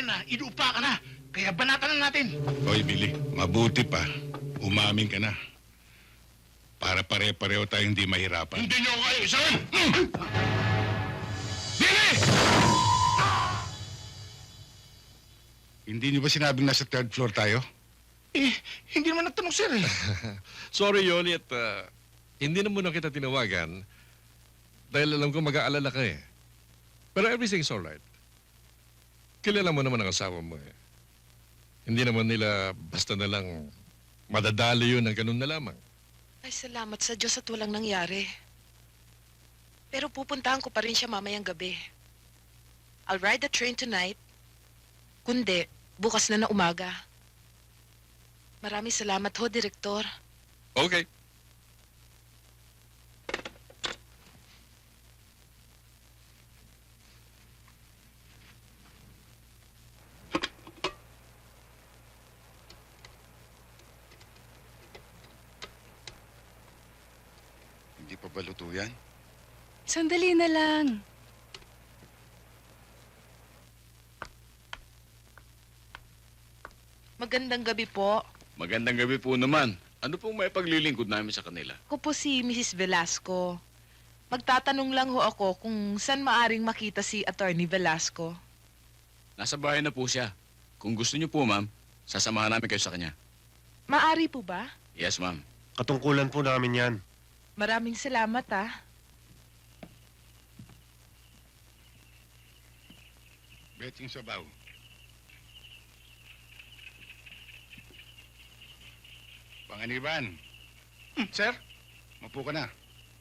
yan na inuupa ka na. Kaya banatan na natin. Hoy, Billy, mabuti pa. Umamin ka na. Para pare-pareho tayong hindi mahirapan. Hindi niyo ako kayo isahan! Billy! Hindi niyo ba sinabing nasa third floor tayo? Eh, hindi naman nagtanong sir eh. Sorry, Yoli, at ah, hindi na muna kita tinawagan dahil alam ko mag-aalala ka eh. Pero everything's alright. Kilala mo naman ang asawa mo eh. Hindi naman nila basta na lang madadali yun ng ganun na lamang. Ay, salamat sa Diyos at walang nangyari. Pero pupuntahan ko pa rin siya mamayang gabi. I'll ride the train tonight. Kundi, bukas na na umaga. Maraming salamat ho, Direktor. Okay. Pa ba? Sandali na lang. Magandang gabi po. Magandang gabi po naman. Ano pong may paglilingkod namin sa kanila? Ako po si Mrs. Velasco. Magtatanong lang ho ako kung saan maaring makita si Attorney Velasco. Nasa bahay na po siya. Kung gusto niyo po, ma'am, sasamahan namin kayo sa kanya. Maari po ba? Yes, ma'am. Katungkulan po namin yan. Maraming salamat ah. Betching sabaw. Panganiban, Hmm, sir? mapo ka na.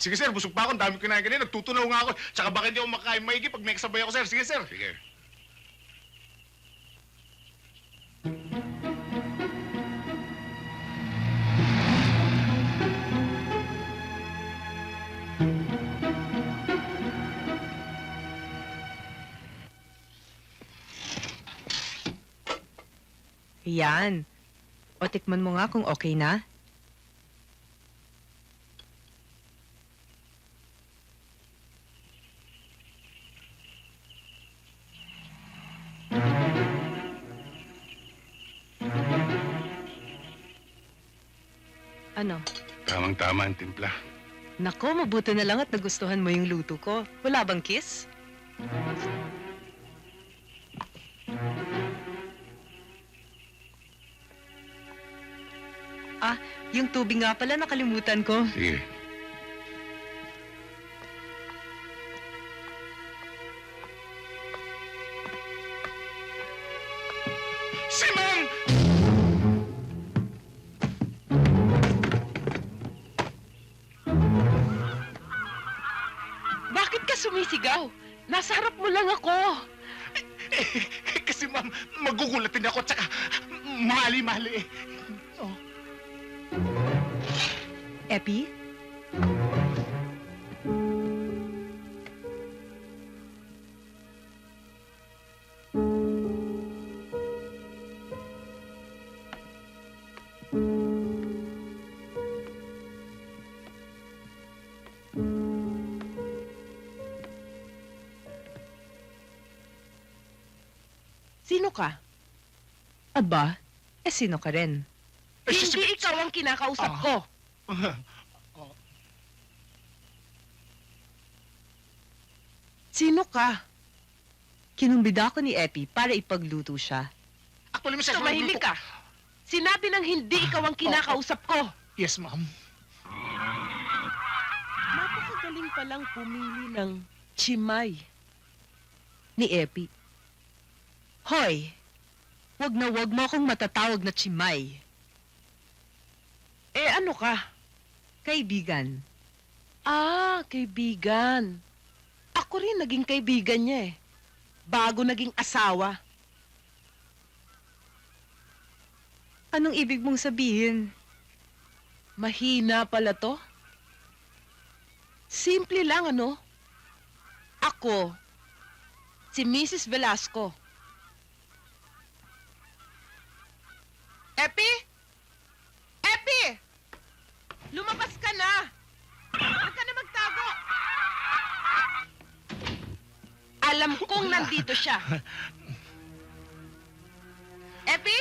Sige sir, busog pa ako. Ang dami ko kinain kanina. Nagtutunaw nga ako. Tsaka baka hindi ako makakain maigi pag may kasabay ako sir. Sige sir. Sige. Yan. O tikman mo nga kung okay na. Ano? Tamang-tama ang timpla. Nako, mabuti na lang at nagustuhan mo yung luto ko. Wala bang kiss? Yung tubig nga pala nakalimutan ko. Sige. Epi? Sino ka? Aba, eh sino ka rin? Eh, Hindi ikaw ang kinakausap Ah. ko. Sino ka? Kinumbida ko ni Epi para ipagluto siya. Actually, Mrs. Tumahimik ka. Sinabi ng hindi ikaw ang kinakausap ko. Yes, ma'am. Napakagaling palang pumili ng chimay. Ni Epi. Hoy, wag na wag mo akong matatawag na chimay. Eh ano ka? Kaibigan. Ah, kaibigan. Ako rin naging kaibigan niya eh. Bago naging asawa. Anong ibig mong sabihin? Mahina pala to. Simple lang ano. Ako, si Mrs. Velasco. Epi? Epi! Lumabas ka na! Huwag ka na magtago! Alam kong nandito siya. Epi?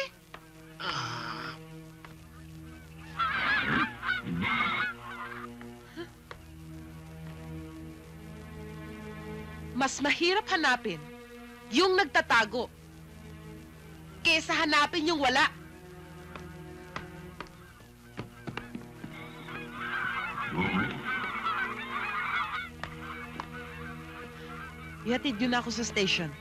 Mas mahirap hanapin yung nagtatago kesa hanapin yung wala. Ihatid yun ako sa station.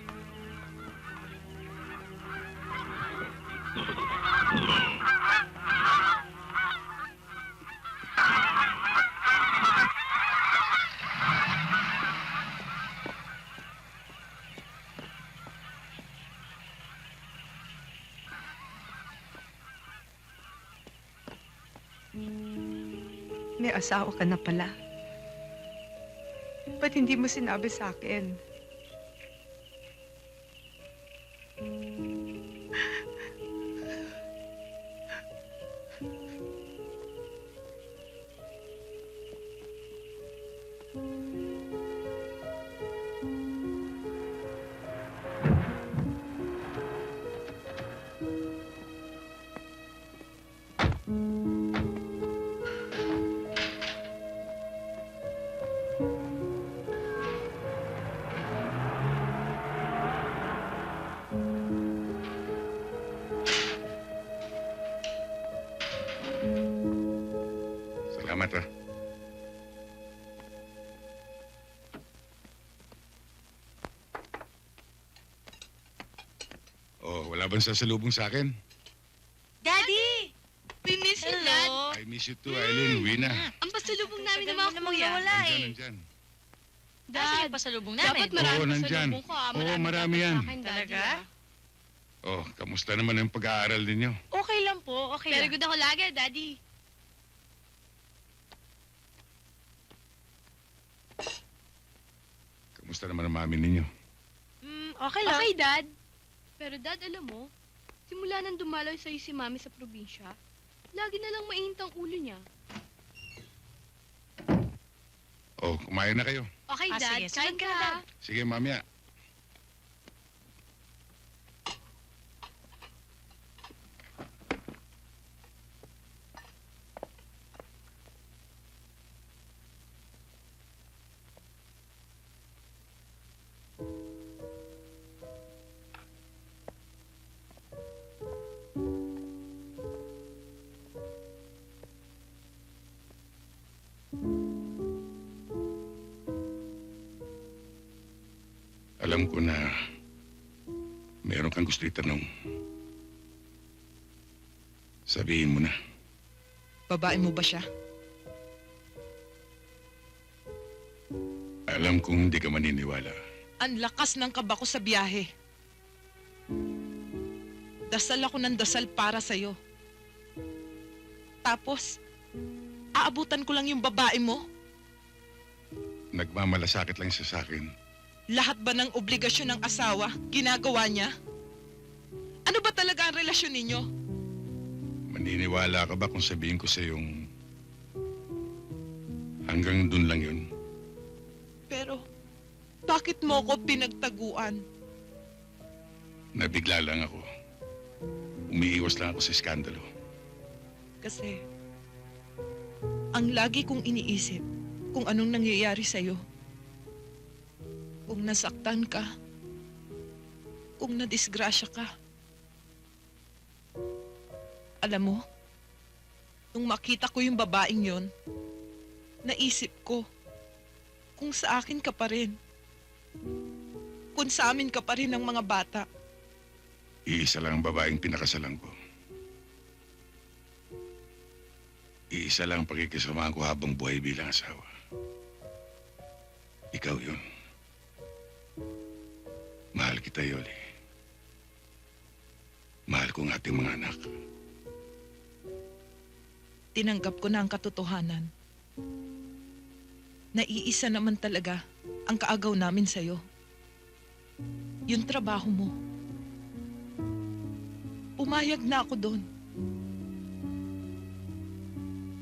May asawa ka na pala. Ba't hindi mo sinabi sa akin? Bang sasalubong sa akin? Daddy! We miss you, Dad. I miss you too, Eileen. Uwi na. Ang pasalubong namin ng mga yan. nawala Nandyan, eh. nandyan. Dad, yung pasalubong namin. dapat marami Oo, nandyan. pasalubong ko, ah. Oo, marami yan. sa akin, Daddy, Talaga? ah. Oh, kamusta naman ang pag-aaral ninyo? Okay lang po, okay Very lang. good ako lagi, Daddy. Kamusta naman ang mami ninyo? Mm, okay lang. Okay, Dad. Pero Dad, alam mo, simula nang dumalaw sa'yo si Mami sa probinsya, lagi na lang mainit ang ulo niya. Oh, kumain na kayo. Okay, Ah, Dad. sige. Kain Sunod ka, ka Dad. Sige, mamaya. Alam ko na meron kang gusto itanong. Sabihin mo na. Babae mo ba siya? Alam kong hindi ka maniniwala. Ang lakas ng kaba ko sa biyahe. Dasal ako ng dasal para sa'yo. Tapos, aabutan ko lang yung babae mo? Nagmamalasakit lang siya sa akin. Lahat ba ng obligasyon ng asawa, ginagawa niya? Ano ba talaga ang relasyon ninyo? Maniniwala ka ba kung sabihin ko sa yung hanggang dun lang yun? Pero, bakit mo ko pinagtaguan? Nabigla lang ako. Umiiwas lang ako sa iskandalo. Kasi, ang lagi kong iniisip kung anong nangyayari sa'yo. Kung nasaktan ka. Kung nadisgrasya ka. Alam mo, nung makita ko yung babaeng yon, naisip ko, kung sa akin ka pa rin. Kung sa amin ka pa rin ng mga bata. Iisa lang ang babaeng pinakasalan ko. Iisa lang ang pagkikisamahan ko habang buhay bilang asawa. Ikaw yun. Mahal kita, Yoli. Mahal ko ang ating mga anak. tinanggap ko na ang katotohanan. Naiisa naman talaga ang kaagaw namin sa'yo. Yung trabaho mo. Pumayag na ako doon.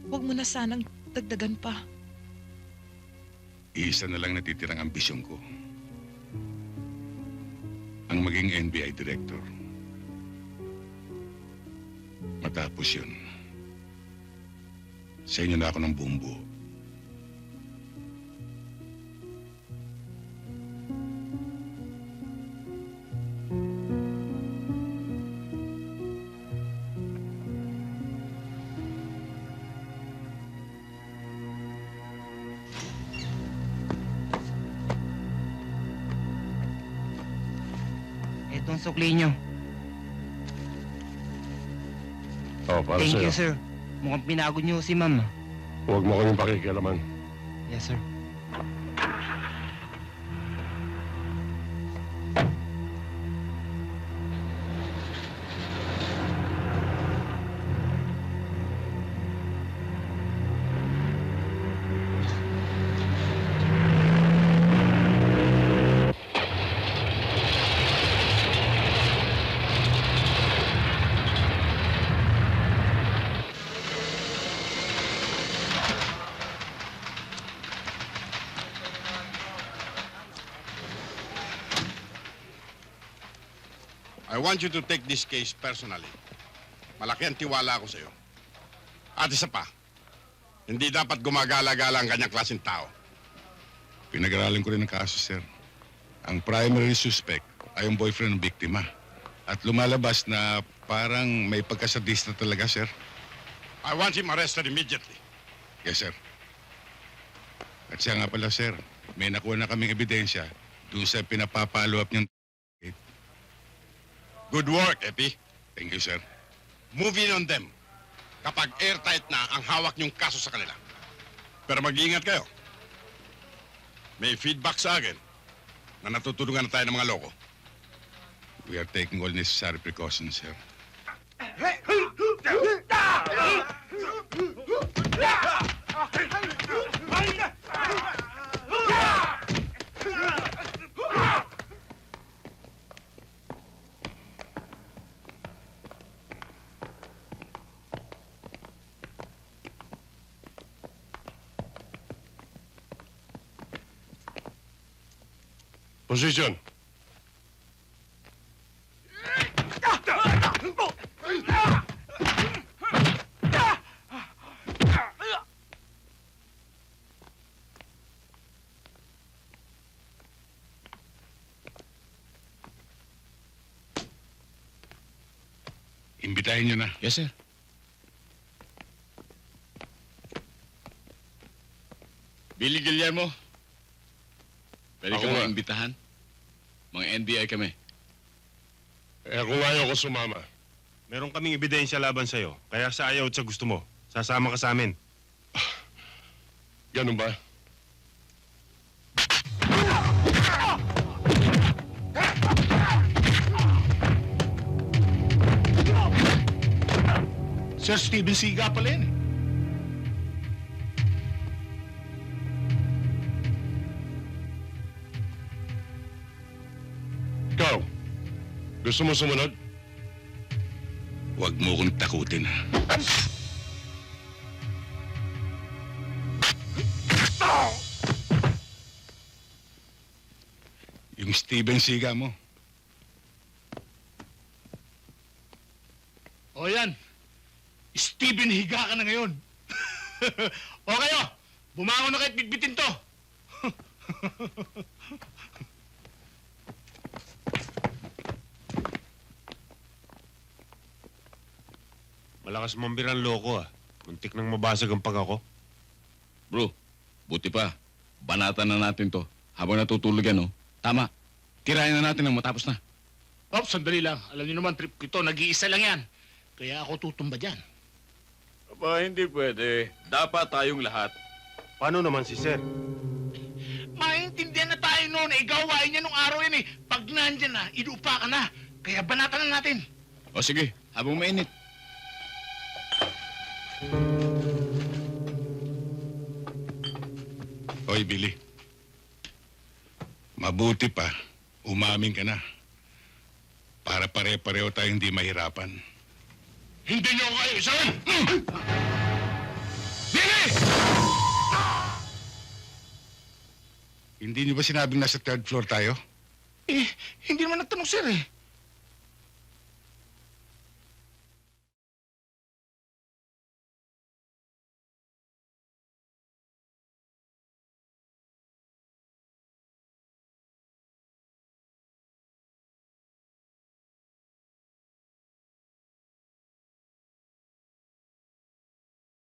Huwag mo na sanang dagdagan pa. Iisa na lang natitirang ambisyon ko ang maging NBI Director. Matapos yun, sa inyo na ako ng buong buo. Sukli nyo. Oh, para Thank sa'yo. you, sir. Mukhang pinagod nyo si ma'am. Huwag mo kaming pakikialaman. Yes, sir. I want you to take this case personally. Malaki ang tiwala ko sa iyo. At isa pa, hindi dapat gumagala-gala ang kanyang klaseng tao. Pinag-aralan ko rin ang kaso, sir. Ang primary suspect ay yung boyfriend ng biktima. At lumalabas na parang may pagkasadista talaga, sir. I want him arrested immediately. Yes, sir. At siya nga pala, sir, may nakuha na kaming ebidensya doon sa pinapapalo up niyang... Good work, Epi. Thank you, sir. Move in on them kapag airtight na ang hawak niyong kaso sa kanila. Pero mag-iingat kayo. May feedback sa akin na natutulungan na tayo ng mga loko. We are taking all necessary precautions, sir. Position. Imbitahin niyo na. Yes, sir. Billy Guillermo. Pwede Ako ka nga. mga imbitahan? Mga NBI kami. Eh kung ayaw ko sumama. Meron kaming ebidensya laban sa'yo. Kaya sa ayaw at sa gusto mo, sasama ka sa amin. Ganun ba? Sir Steven Siga pala yun eh. Ikaw, gusto mo sumunod? Huwag mo kong takutin? Yung Steven Siga mo. O yan. Steven, higa ka na ngayon. o kayo, bumangon na kahit bitbitin to. Malakas mambiran loko ah. Muntik nang mabasag ang pag ako. Bro, buti pa. Banatan na natin to. Habang natutulog yan, oh. Tama. Tirayan na natin nang matapos na. Oh, sandali lang. Alam niyo naman, trip ko ito, nag-iisa lang yan. Kaya ako tutumba dyan. Aba, hindi pwede. Dapat tayong lahat. Paano naman si Sir? Maintindihan na tayo noon eh. Gawain niya nung araw yan eh. Pag nandyan na, idupa ka na. Kaya banatan na natin. O sige, habang mainit. Hoy, Billy. Mabuti pa, umamin ka na. Para pare-pareho tayong hindi mahirapan. Hindi niyo kayo isahin! Billy! Hindi niyo ba sinabing nasa third floor tayo? Eh, hindi naman nagtanong sir eh.